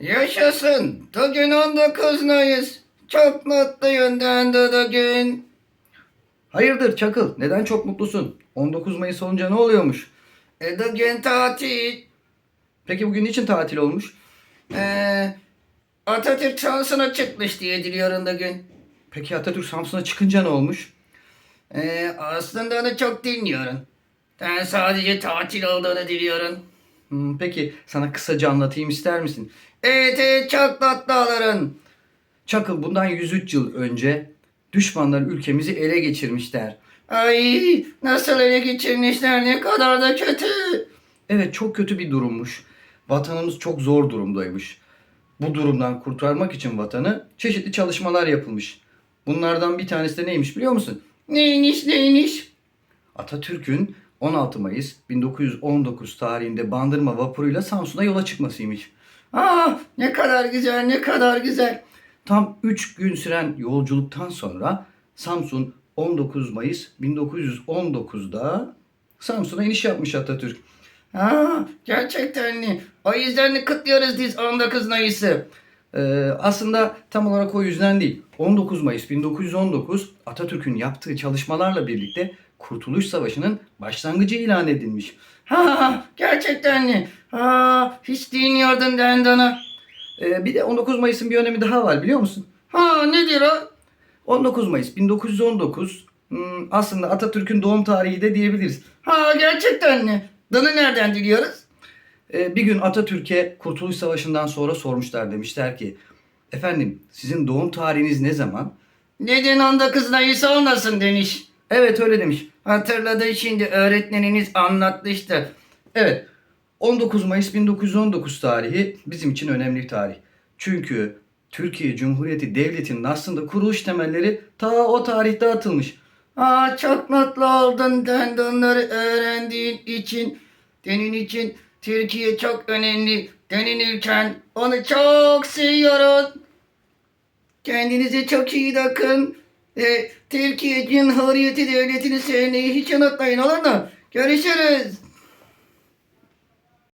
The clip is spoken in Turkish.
Yaşasın. Bugün 19 Mayıs. Çok mutluyum ben de bugün. Hayırdır Çakıl? Neden çok mutlusun? 19 Mayıs olunca ne oluyormuş? E, bugün tatil. Peki bugün niçin tatil olmuş? Ee, Atatürk şansına çıkmış diye diliyorum bugün. Peki Atatürk Samsun'a çıkınca ne olmuş? Ee, aslında onu çok dinliyorum. Ben sadece tatil olduğunu diliyorum. Hmm, peki sana kısaca anlatayım ister misin? Evet, evet çok. Çakıl bundan 103 yıl önce düşmanlar ülkemizi ele geçirmişler. Ay nasıl ele geçirmişler ne kadar da kötü. Evet çok kötü bir durummuş. Vatanımız çok zor durumdaymış. Bu durumdan kurtarmak için vatanı çeşitli çalışmalar yapılmış. Bunlardan bir tanesi de neymiş biliyor musun? Neymiş neymiş? Atatürk'ün 16 Mayıs 1919 tarihinde Bandırma vapuruyla Samsun'a yola çıkmasıymış. Ah ne kadar güzel ne kadar güzel. Tam 3 gün süren yolculuktan sonra Samsun 19 Mayıs 1919'da Samsun'a iniş yapmış Atatürk. Ha, gerçekten mi? O yüzden de kutluyoruz biz 19 Mayıs'ı. Ee, aslında tam olarak o yüzden değil. 19 Mayıs 1919 Atatürk'ün yaptığı çalışmalarla birlikte Kurtuluş Savaşı'nın başlangıcı ilan edilmiş. Ha, gerçekten mi? Ha, hiç dinliyordum ben de onu. Ee, bir de 19 Mayıs'ın bir önemi daha var biliyor musun? Ha, nedir o? 19 Mayıs 1919 hmm, aslında Atatürk'ün doğum tarihi de diyebiliriz. Ha, gerçekten mi? Bunu nereden biliyoruz? Ee, bir gün Atatürk'e Kurtuluş Savaşı'ndan sonra sormuşlar demişler ki efendim sizin doğum tarihiniz ne zaman? Neden 19 Mayıs olmasın demiş. Evet öyle demiş. Hatırladı şimdi öğretmeniniz anlattı işte. Evet 19 Mayıs 1919 tarihi bizim için önemli bir tarih. Çünkü Türkiye Cumhuriyeti Devleti'nin aslında kuruluş temelleri ta o tarihte atılmış. Aa, çok mutlu oldum ben de onları öğrendiğin için. Senin için Türkiye çok önemli. Senin ülken. Onu çok seviyorum. Kendinize çok iyi bakın. E, Türkiye Cumhuriyeti Devleti'ni sevmeyi hiç unutmayın olur mu? Görüşürüz.